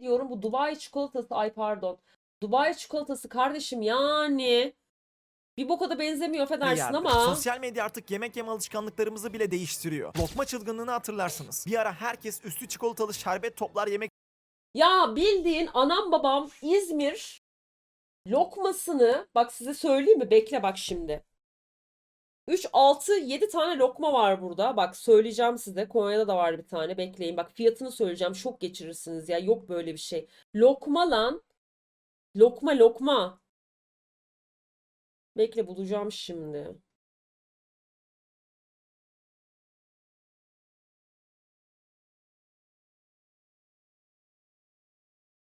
diyorum bu Dubai çikolatası ay pardon. Dubai çikolatası kardeşim yani bir boka da benzemiyor affedersin ama. Sosyal medya artık yemek yeme alışkanlıklarımızı bile değiştiriyor. Lokma çılgınlığını hatırlarsınız. Bir ara herkes üstü çikolatalı şerbet toplar yemek Ya bildiğin anam babam İzmir lokmasını bak size söyleyeyim mi? Bekle bak şimdi. 3, 6, 7 tane lokma var burada. Bak söyleyeceğim size. Konya'da da var bir tane. Bekleyin. Bak fiyatını söyleyeceğim. Şok geçirirsiniz ya. Yok böyle bir şey. Lokma lan. Lokma lokma. Bekle bulacağım şimdi.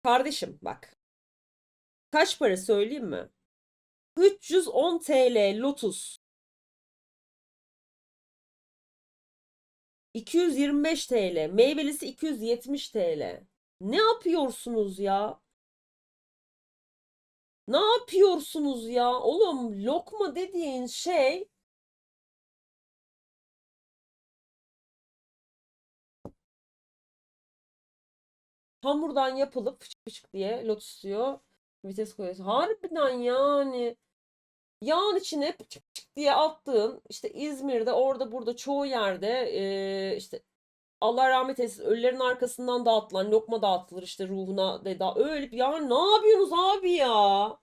Kardeşim bak. Kaç para söyleyeyim mi? 310 TL Lotus. 225 TL. Meyvelisi 270 TL. Ne yapıyorsunuz ya? Ne yapıyorsunuz ya? Oğlum lokma dediğin şey hamurdan yapılıp fıçık fıçık diye lotus diyor. Vites koyuyorsun. Harbiden yani. Yağın içine pıçık pıçık diye attığın işte İzmir'de orada burada çoğu yerde eee, işte Allah rahmet eylesin ölülerin arkasından dağıtılan lokma dağıtılır işte ruhuna de da öyle ya ne yapıyorsunuz abi ya?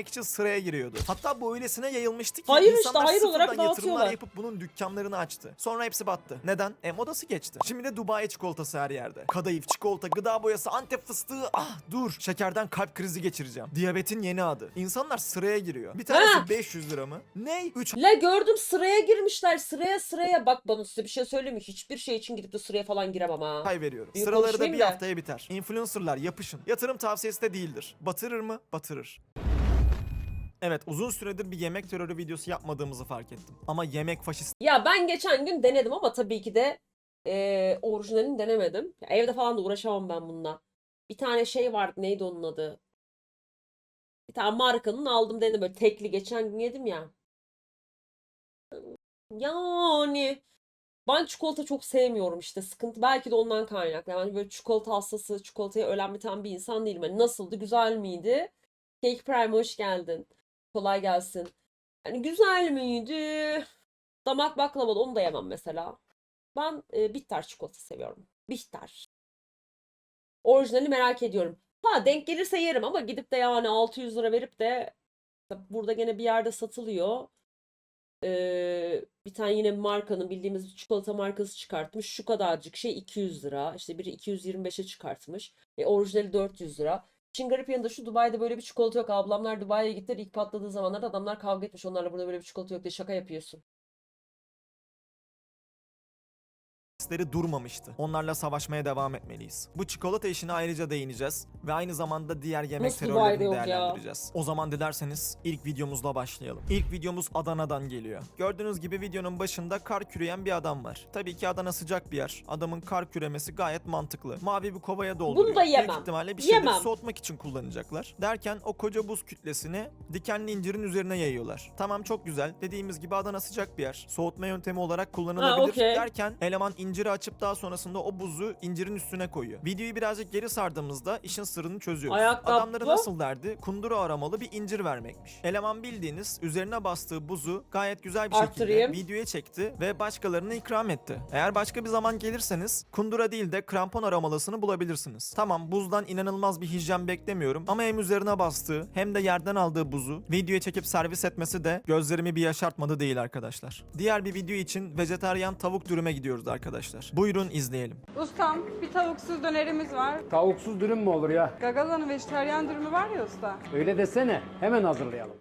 İçin sıraya giriyordu. Hatta bu öylesine yayılmıştı ki Hayır işte, insanlar hayır olarak yatırımlar dağıtıyorlar. yapıp bunun dükkanlarını açtı. Sonra hepsi battı. Neden? E modası geçti. Şimdi de Dubai çikolatası her yerde. Kadayıf, çikolata, gıda boyası, Antep fıstığı. Ah dur. Şekerden kalp krizi geçireceğim. Diyabetin yeni adı. İnsanlar sıraya giriyor. Bir tanesi Ha. 500 lira mı? Ne? 3 La gördüm sıraya girmişler sıraya sıraya bak bana size bir şey söyleyeyim mi? Hiçbir şey için gidip de sıraya falan giremem ha. ay veriyorum. Bir Sıraları da bir da. haftaya biter. Influencerlar yapışın. Yatırım tavsiyesi de değildir. Batırır mı? Batırır. Evet uzun süredir bir yemek terörü videosu yapmadığımızı fark ettim. Ama yemek faşist Ya ben geçen gün denedim ama tabii ki de eee orijinalini denemedim. Ya evde falan da uğraşamam ben bununla. Bir tane şey vardı neydi onun adı? Bir tane markanın aldım dedim böyle tekli geçen gün yedim ya. Yani ben çikolata çok sevmiyorum işte sıkıntı belki de ondan kaynaklı. Yani böyle çikolata hastası, çikolataya ölen biten bir insan değilim. Yani nasıldı, güzel miydi? Cake Prime hoş geldin. Kolay gelsin. Yani güzel miydi? Damak baklavalı onu da yemem mesela. Ben e, bitter çikolata seviyorum. Bitter. Orijinali merak ediyorum. Ha denk gelirse yerim ama gidip de yani 600 lira verip de burada gene bir yerde satılıyor. Ee, bir tane yine markanın bildiğimiz çikolata markası çıkartmış. Şu kadarcık şey 200 lira. İşte biri 225'e çıkartmış. E, orijinali 400 lira. İşin garip yanında şu Dubai'de böyle bir çikolata yok. Ablamlar Dubai'ye gittiler. ilk patladığı zamanlarda adamlar kavga etmiş. Onlarla burada böyle bir çikolata yok diye şaka yapıyorsun. Sesleri durmamıştı. Onlarla savaşmaya devam etmeliyiz. Bu çikolata işine ayrıca değineceğiz ve aynı zamanda diğer yemek Nasıl terörlerini yok ya? değerlendireceğiz. O zaman dilerseniz ilk videomuzla başlayalım. İlk videomuz Adana'dan geliyor. Gördüğünüz gibi videonun başında kar küreyen bir adam var. Tabii ki Adana sıcak bir yer. Adamın kar küremesi gayet mantıklı. Mavi bir kovaya dolduruyor. Bunu da yemem. Büyük ihtimalle bir şeyleri soğutmak için kullanacaklar. Derken o koca buz kütlesini dikenli incirin üzerine yayıyorlar. Tamam çok güzel. Dediğimiz gibi Adana sıcak bir yer. Soğutma yöntemi olarak kullanılabilir. okey. Derken eleman inciri açıp daha sonrasında o buzu incirin üstüne koyuyor. Videoyu birazcık geri sardığımızda işin sırrını çözüyoruz. Ayakkabı. Adamları nasıl derdi? Kundura aramalı bir incir vermekmiş. Eleman bildiğiniz üzerine bastığı buzu gayet güzel bir şekilde Arttırayım. videoya çekti ve başkalarına ikram etti. Eğer başka bir zaman gelirseniz kundura değil de krampon aramalısını bulabilirsiniz. Tamam buzdan inanılmaz bir hijyen beklemiyorum ama hem üzerine bastığı hem de yerden aldığı buzu videoya çekip servis etmesi de gözlerimi bir yaşartmadı değil arkadaşlar. Diğer bir video için vejetaryen tavuk dürüme gidiyoruz arkadaşlar. Buyurun izleyelim. Ustam bir tavuksuz dönerimiz var. Tavuksuz dürüm mü olur ya? Gagalan'ın vejetaryen dürümü var ya usta. Öyle desene. Hemen hazırlayalım.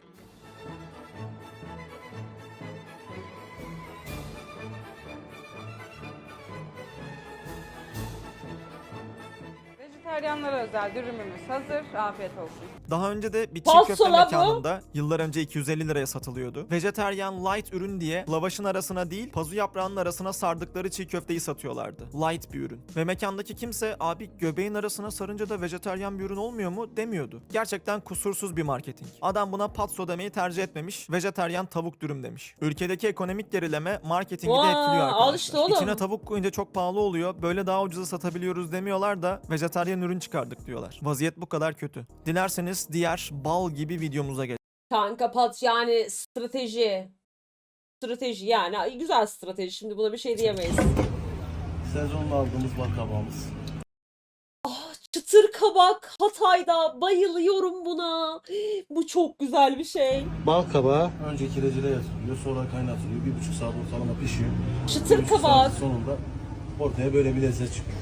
Vejetaryenlere özel dürümümüz hazır. Afiyet olsun. Daha önce de bir çiğ köfte bu. mekanında yıllar önce 250 liraya satılıyordu. Vejeteryan light ürün diye lavaşın arasına değil pazu yaprağının arasına sardıkları çiğ köfteyi satıyorlardı. Light bir ürün. Ve mekandaki kimse abi göbeğin arasına sarınca da vejeteryan bir ürün olmuyor mu demiyordu. Gerçekten kusursuz bir marketing. Adam buna patso demeyi tercih etmemiş. Vejeteryan tavuk dürüm demiş. Ülkedeki ekonomik gerileme marketingi de etkiliyor al arkadaşlar. işte oğlum. İçine tavuk koyunca çok pahalı oluyor. Böyle daha ucuza satabiliyoruz demiyorlar da vejeteryan ürün çıkardık diyorlar. Vaziyet bu kadar kötü. Dilerseniz diğer bal gibi videomuza geçelim. Kanka pat yani strateji. Strateji yani güzel strateji. Şimdi buna bir şey diyemeyiz. Sezonda aldığımız bal kabağımız. Çıtır kabak Hatay'da bayılıyorum buna. Bu çok güzel bir şey. Bal kabağı önce kirecide yatırılıyor, sonra kaynatılıyor. Bir buçuk saat ortalama pişiyor. Bir Çıtır buçuk kabak. sonunda ortaya böyle bir lezzet çıkıyor.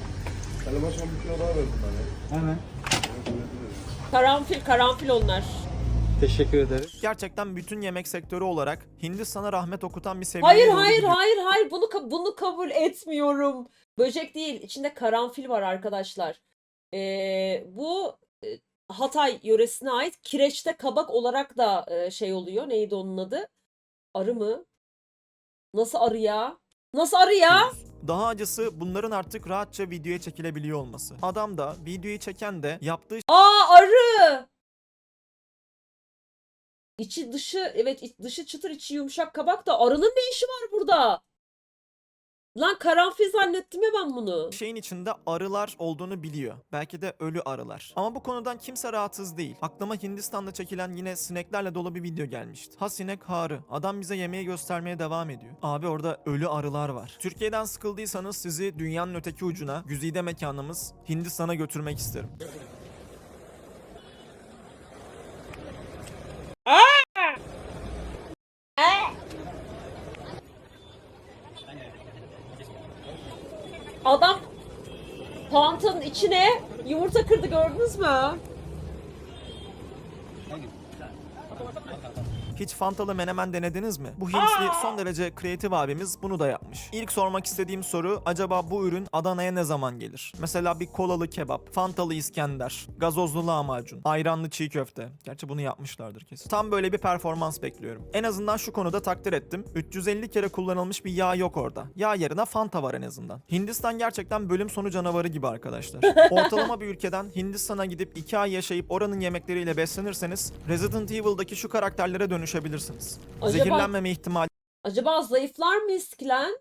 Başkan bir kilo daha ver bundan ya. Hemen. Karanfil karanfil onlar. Teşekkür ederiz. Gerçekten bütün yemek sektörü olarak Hindistan'a rahmet okutan bir seviyeye Hayır doğru hayır gidiyor. hayır hayır bunu ka- bunu kabul etmiyorum. Böcek değil içinde karanfil var arkadaşlar. Ee, bu e, Hatay yöresine ait kireçte kabak olarak da e, şey oluyor. Neydi onun adı? Arı mı? Nasıl arı ya? Nasıl arı ya? Daha acısı bunların artık rahatça videoya çekilebiliyor olması. Adam da videoyu çeken de yaptığı Aa arı. İçi dışı evet iç- dışı çıtır içi yumuşak kabak da arının ne işi var burada? Lan karanfil zannettim ya ben bunu. şeyin içinde arılar olduğunu biliyor. Belki de ölü arılar. Ama bu konudan kimse rahatsız değil. Aklıma Hindistan'da çekilen yine sineklerle dolu bir video gelmişti. Ha sinek ha arı. Adam bize yemeği göstermeye devam ediyor. Abi orada ölü arılar var. Türkiye'den sıkıldıysanız sizi dünyanın öteki ucuna, güzide mekanımız Hindistan'a götürmek isterim. Adam pantın içine yumurta kırdı gördünüz mü? Hiç Fantalı menemen denediniz mi? Bu Hintli son derece kreatif abimiz bunu da yapmış. İlk sormak istediğim soru acaba bu ürün Adana'ya ne zaman gelir? Mesela bir kolalı kebap, Fantalı İskender, gazozlu lahmacun, ayranlı çiğ köfte. Gerçi bunu yapmışlardır kesin. Tam böyle bir performans bekliyorum. En azından şu konuda takdir ettim. 350 kere kullanılmış bir yağ yok orada. Yağ yerine Fanta var en azından. Hindistan gerçekten bölüm sonu canavarı gibi arkadaşlar. Ortalama bir ülkeden Hindistan'a gidip 2 ay yaşayıp oranın yemekleriyle beslenirseniz Resident Evil'daki şu karakterlere dönüşebilirsiniz. Acaba- Zehirlenmeme ihtimali Acaba zayıflar mıyız ki lan?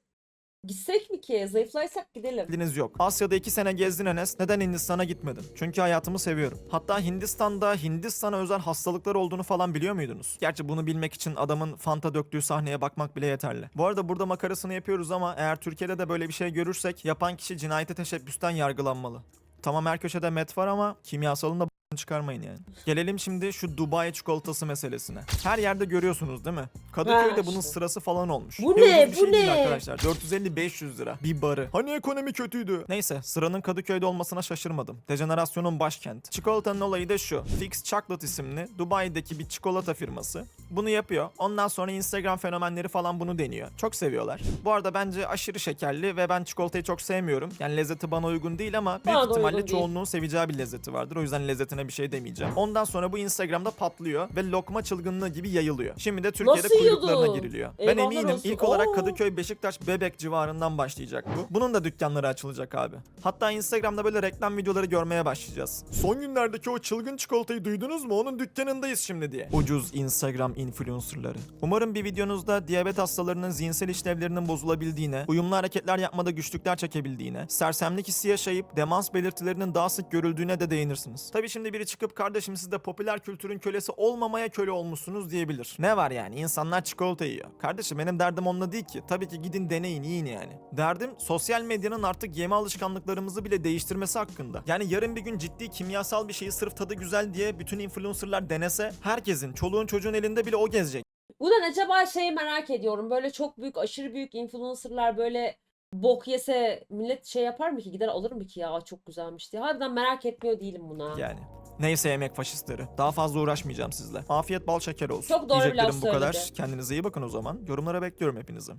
Gitsek mi ki? Zayıflaysak gidelim. Yok. Asya'da iki sene gezdin Enes. Neden Hindistan'a gitmedin? Çünkü hayatımı seviyorum. Hatta Hindistan'da Hindistan'a özel hastalıklar olduğunu falan biliyor muydunuz? Gerçi bunu bilmek için adamın Fanta döktüğü sahneye bakmak bile yeterli. Bu arada burada makarasını yapıyoruz ama eğer Türkiye'de de böyle bir şey görürsek yapan kişi cinayete teşebbüsten yargılanmalı. Tamam her köşede met var ama kimyasalın da çıkarmayın yani. Gelelim şimdi şu Dubai çikolatası meselesine. Her yerde görüyorsunuz değil mi? Kadıköy'de bunun sırası falan olmuş. Bu Ve ne? bir Bu şey değil ne? arkadaşlar. 450-500 lira. Bir barı. Hani ekonomi kötüydü. Neyse sıranın Kadıköy'de olmasına şaşırmadım. Dejenerasyonun başkenti. Çikolatanın olayı da şu. Fix Chocolate isimli Dubai'deki bir çikolata firması. Bunu yapıyor. Ondan sonra Instagram fenomenleri falan bunu deniyor. Çok seviyorlar. Bu arada bence aşırı şekerli ve ben çikolatayı çok sevmiyorum. Yani lezzeti bana uygun değil ama büyük Bana da ihtimalle uygun değil. çoğunluğun seveceği bir lezzeti vardır. O yüzden lezzetine bir şey demeyeceğim. Ondan sonra bu Instagram'da patlıyor ve lokma çılgınlığı gibi yayılıyor. Şimdi de Türkiye'de Nasıl kuyruklarına yiyordun? giriliyor. Ben eminim olsun. ilk olarak Oo. Kadıköy, Beşiktaş, Bebek civarından başlayacak bu. Bunun da dükkanları açılacak abi. Hatta Instagram'da böyle reklam videoları görmeye başlayacağız. Son günlerdeki o çılgın çikolatayı duydunuz mu? Onun dükkanındayız şimdi diye. Ucuz Instagram influencerları. Umarım bir videonuzda diyabet hastalarının zihinsel işlevlerinin bozulabildiğine, uyumlu hareketler yapmada güçlükler çekebildiğine, sersemlik hissi yaşayıp demans belirtilerinin daha sık görüldüğüne de değinirsiniz. Tabi şimdi biri çıkıp kardeşim siz de popüler kültürün kölesi olmamaya köle olmuşsunuz diyebilir. Ne var yani insanlar çikolata yiyor. Kardeşim benim derdim onunla değil ki. Tabii ki gidin deneyin yiyin yani. Derdim sosyal medyanın artık yeme alışkanlıklarımızı bile değiştirmesi hakkında. Yani yarın bir gün ciddi kimyasal bir şeyi sırf tadı güzel diye bütün influencerlar denese herkesin çoluğun çocuğun elinde bile o gezecek. Buradan acaba şeyi merak ediyorum. Böyle çok büyük, aşırı büyük influencerlar böyle bok yese millet şey yapar mı ki? Gider alır mı ki ya çok güzelmiş diye. Harbiden merak etmiyor değilim buna. Yani. Neyse yemek faşistleri. Daha fazla uğraşmayacağım sizle. Afiyet bal şeker olsun. Çok doğru bir laf Diyeceklerim bu kadar. söyledi. Kendinize iyi bakın o zaman. Yorumlara bekliyorum hepinizi.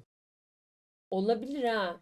Olabilir ha.